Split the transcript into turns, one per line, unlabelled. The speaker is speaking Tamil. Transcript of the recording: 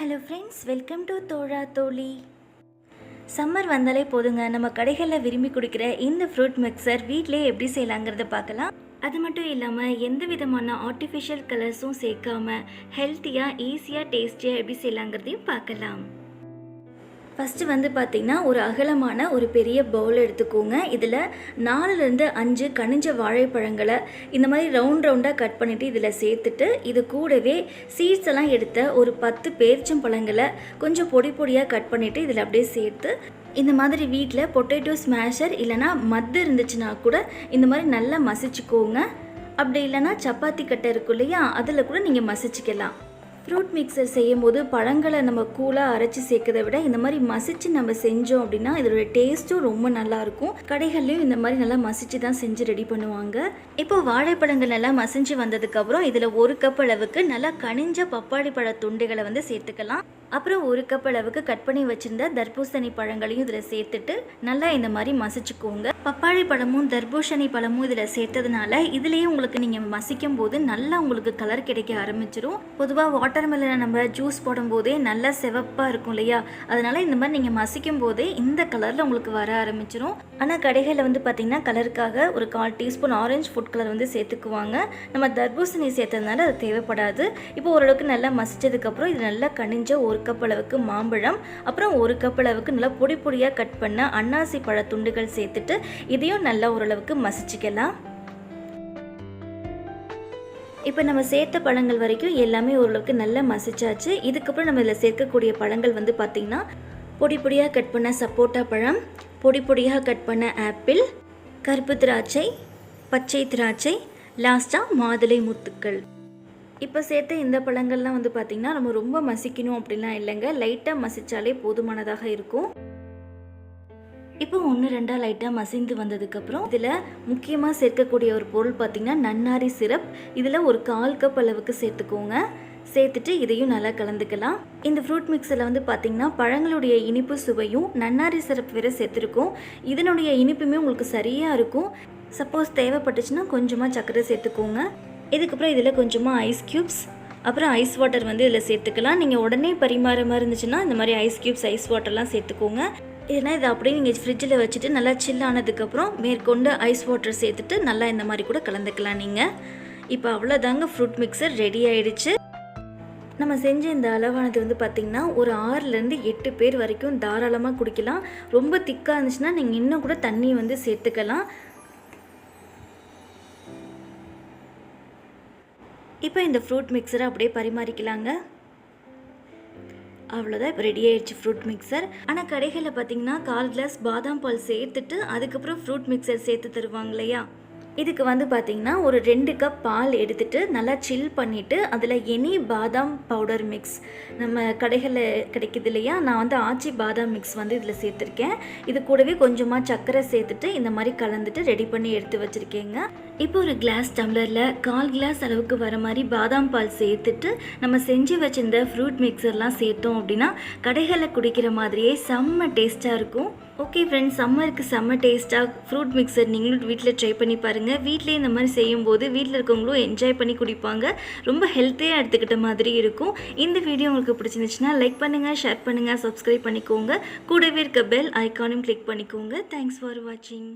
ஹலோ ஃப்ரெண்ட்ஸ் வெல்கம் டு தோழா தோழி சம்மர் வந்தாலே போதுங்க. நம்ம கடைகளில் விரும்பி குடிக்கிற இந்த ஃப்ரூட் மிக்சர் வீட்டிலே எப்படி செய்யலாங்கிறத பார்க்கலாம். அது மட்டும் இல்லாமல் எந்த விதமான ஆர்டிஃபிஷியல் கலர்ஸும் சேர்க்காம ஹெல்த்தியாக ஈஸியாக டேஸ்டியாக எப்படி செய்யலாங்கிறதையும் பார்க்கலாம். ஃபஸ்ட்டு வந்து பார்த்திங்கன்னா ஒரு அகலமான ஒரு பெரிய பவுல் எடுத்துக்கோங்க. இதில் நாலுலேருந்து அஞ்சு கனிஞ்ச வாழைப்பழங்களை இந்த மாதிரி ரவுண்ட் ரவுண்டாக கட் பண்ணிவிட்டு இதில் சேர்த்துட்டு இது கூடவே சீட்ஸ் எல்லாம் எடுத்த ஒரு பத்து பேரிச்சம்பழங்களை கொஞ்சம் பொடி பொடியாக கட் பண்ணிவிட்டு இதில் அப்படியே சேர்த்து இந்த மாதிரி வீட்டில் பொட்டேட்டோ ஸ்மேஷர் இல்லைனா மத்து இருந்துச்சுன்னா கூட இந்த மாதிரி நல்லா மசிச்சுக்கோங்க. அப்படி இல்லைன்னா சப்பாத்தி கட்டை இருக்கும் இல்லையா அதில் கூட நீங்கள் மசிச்சுக்கலாம். ஃப்ரூட் மிக்சர் செய்யும் போது பழங்களை நம்ம கூலாக அரைச்சி சேர்க்கறதை விட இந்த மாதிரி மசிச்சு நம்ம செஞ்சோம் அப்படின்னா இதோட டேஸ்ட்டும் ரொம்ப நல்லா இருக்கும் கடைகள்லையும் இந்த மாதிரி நல்லா மசிச்சு தான் செஞ்சு ரெடி பண்ணுவாங்க. இப்போ வாழைப்பழங்கள் நல்லா மசிஞ்சு வந்ததுக்கப்புறம் இதில் ஒரு கப் அளவுக்கு நல்லா கனிஞ்ச பப்பாளி பழ துண்டுகளை வந்து சேர்த்துக்கலாம். அப்புறம் ஒரு கப் அளவுக்கு கட் பண்ணி வச்சிருந்த தர்பூசணி பழங்களையும் இதில் சேர்த்துட்டு நல்லா இந்த மாதிரி மசிச்சுக்கோங்க. பப்பாளி பழமும் தர்பூசணி பழமும் இதில் சேர்த்ததுனால இதுலேயே உங்களுக்கு நீங்கள் மசிக்கும் போது நல்லா உங்களுக்கு கலர் கிடைக்க ஆரம்பிச்சிரும். பொதுவாக வாட்டர் மெலனை நம்ம ஜூஸ் போடும்போதே நல்லா சிவப்பாக இருக்கும் இல்லையா? அதனால இந்த மாதிரி நீங்கள் மசிக்கும் போதே இந்த கலரில் உங்களுக்கு வர ஆரம்பிச்சிரும். ஆனால் கடைகளில் வந்து பார்த்திங்கன்னா கலருக்காக ஒரு கால் டீஸ்பூன் ஆரஞ்சு ஃபுட் கலர் வந்து சேர்த்துக்குவாங்க. நம்ம தர்பூசணி சேர்த்ததுனால அது தேவைப்படாது. இப்போ ஓரளவுக்கு நல்லா மசிச்சதுக்கப்புறம் இது நல்லா கனிஞ்ச ஒரு கப் அளவுக்கு மாம்பழம் அப்புறம் ஒரு கப் அளவுக்கு நல்லா பொடி பொடியாக கட் பண்ண அன்னாசி பழ துண்டுகள் சேர்த்துட்டு இதையும் நல்லா ஓரளவுக்கு மசிச்சுக்கலாம். இப்போ நம்ம சேர்த்த பழங்கள் வரைக்கும் எல்லாமே ஓரளவுக்கு நல்லா மசிச்சாச்சு. இதுக்கப்புறம் நம்ம இதில் சேர்க்கக்கூடிய பழங்கள் வந்து பார்த்திங்கன்னா பொடி பொடியாக கட் பண்ண சப்போட்டா பழம் பொடி பொடியாக கட் பண்ண ஆப்பிள் கருப்பு திராட்சை பச்சை திராட்சை லாஸ்ட்டாக மாதுளை முத்துக்கள். இப்போ சேர்த்த இந்த பழங்கள்லாம் வந்து பார்த்திங்கன்னா நம்ம ரொம்ப மசிக்கணும் அப்படிலாம் இல்லைங்க. லைட்டாக மசித்தாலே போதுமானதாக இருக்கும். இப்போ ஒன்று ரெண்டாக லைட்டாக மசிந்து வந்ததுக்கப்புறம் இதில் முக்கியமாக சேர்க்கக்கூடிய ஒரு பொருள் பார்த்திங்கன்னா நன்னாரி சிரப். இதில் ஒரு கால் கப் அளவுக்கு சேர்த்துக்கோங்க. சேர்த்துட்டு இதையும் நல்லா கலந்துக்கலாம். இந்த ஃப்ரூட் மிக்ஸில் வந்து பார்த்திங்கன்னா பழங்களுடைய இனிப்பு சுவையும் நன்னாரி சிரப் வேறு சேர்த்துருக்கோம். இதனுடைய இனிப்புமே உங்களுக்கு சரியாக இருக்கும். சப்போஸ் தேவைப்பட்டுச்சுன்னா கொஞ்சமாக சர்க்கரை சேர்த்துக்கோங்க. இதுக்கப்புறம் இதில் கொஞ்சமாக ஐஸ் க்யூப்ஸ் அப்புறம் ஐஸ் வாட்டர் வந்து இதில் சேர்த்துக்கலாம். நீங்கள் உடனே பரிமாற மாதிரி இருந்துச்சுன்னா இந்த மாதிரி ஐஸ் க்யூப்ஸ் ஐஸ் வாட்டர்லாம் சேர்த்துக்கோங்க. ஏன்னா இதை அப்படியே நீங்கள் ஃப்ரிட்ஜில் வச்சுட்டு நல்லா சில் ஆனதுக்கப்புறம் மேற்கொண்டு ஐஸ் வாட்டர் சேர்த்துட்டு நல்லா இந்த மாதிரி கூட கலந்துக்கலாம் நீங்கள் இப்போ அவ்வளோதாங்க ஃப்ரூட் மிக்சர் ரெடி ஆயிடுச்சு. நம்ம செஞ்ச இந்த அளவானது வந்து பார்த்திங்கன்னா ஒரு ஆறுலேருந்து எட்டு பேர் வரைக்கும் தாராளமாக குடிக்கலாம். ரொம்ப திக்காக இருந்துச்சுன்னா நீங்கள் இன்னும் கூட தண்ணி வந்து சேர்த்துக்கலாம். இப்போ இந்த ஃப்ரூட் மிக்சரை அப்படியே பரிமாறிக்கலாங்க. அவ்வளோதான் இப்போ ரெடி ஆயிடுச்சு ஃப்ரூட் மிக்சர். ஆனால் கடைகளில் பார்த்தீங்கன்னா கால் கிளாஸ் பாதாம் பால் சேர்த்துட்டு அதுக்கப்புறம் ஃப்ரூட் மிக்சர் சேர்த்து தருவாங்க இல்லையா? இதுக்கு வந்து பார்த்திங்கன்னா ஒரு ரெண்டு கப் பால் எடுத்துகிட்டு நல்லா சில் பண்ணிவிட்டு அதில் எனி பாதாம் பவுடர் மிக்ஸ் நம்ம கடைகளில் கிடைக்கிது இல்லையா? நான் வந்து ஆச்சி பாதாம் மிக்ஸ் வந்து இதில் சேர்த்துருக்கேன். இது கூடவே கொஞ்சமாக சர்க்கரை சேர்த்துட்டு இந்த மாதிரி கலந்துட்டு ரெடி பண்ணி எடுத்து வச்சுருக்கேங்க. இப்போ ஒரு கிளாஸ் டம்ளரில் கால் கிளாஸ் அளவுக்கு வர மாதிரி பாதாம் பால் சேர்த்துட்டு நம்ம செஞ்சு வச்சிருந்த ஃப்ரூட் மிக்சர்லாம் சேர்த்தோம் அப்படின்னா கடைகளில் குடிக்கிற மாதிரியே செம்ம டேஸ்ட்டாக இருக்கும். ஓகே ஃப்ரெண்ட்ஸ் சம்மருக்கு செம்ம டேஸ்ட்டாக ஃப்ரூட் மிக்சர் நீங்களும் வீட்டில் ட்ரை பண்ணி பாருங்கள் வீட்டிலே இந்த மாதிரி செய்யும்போது வீட்டில் இருக்கவங்களும் என்ஜாய் பண்ணி குடிப்பாங்க. ரொம்ப ஹெல்த்தியாக எடுத்துக்கிட்ட மாதிரி இருக்கும். இந்த வீடியோ உங்களுக்கு பிடிச்சிருந்துச்சுன்னா லைக் பண்ணுங்கள் ஷேர் பண்ணுங்கள் சப்ஸ்கிரைப் பண்ணிக்கோங்க. கூடவே இருக்க பெல் ஐக்கானும் கிளிக் பண்ணிக்கோங்க. தேங்க்ஸ் ஃபார் வாட்சிங்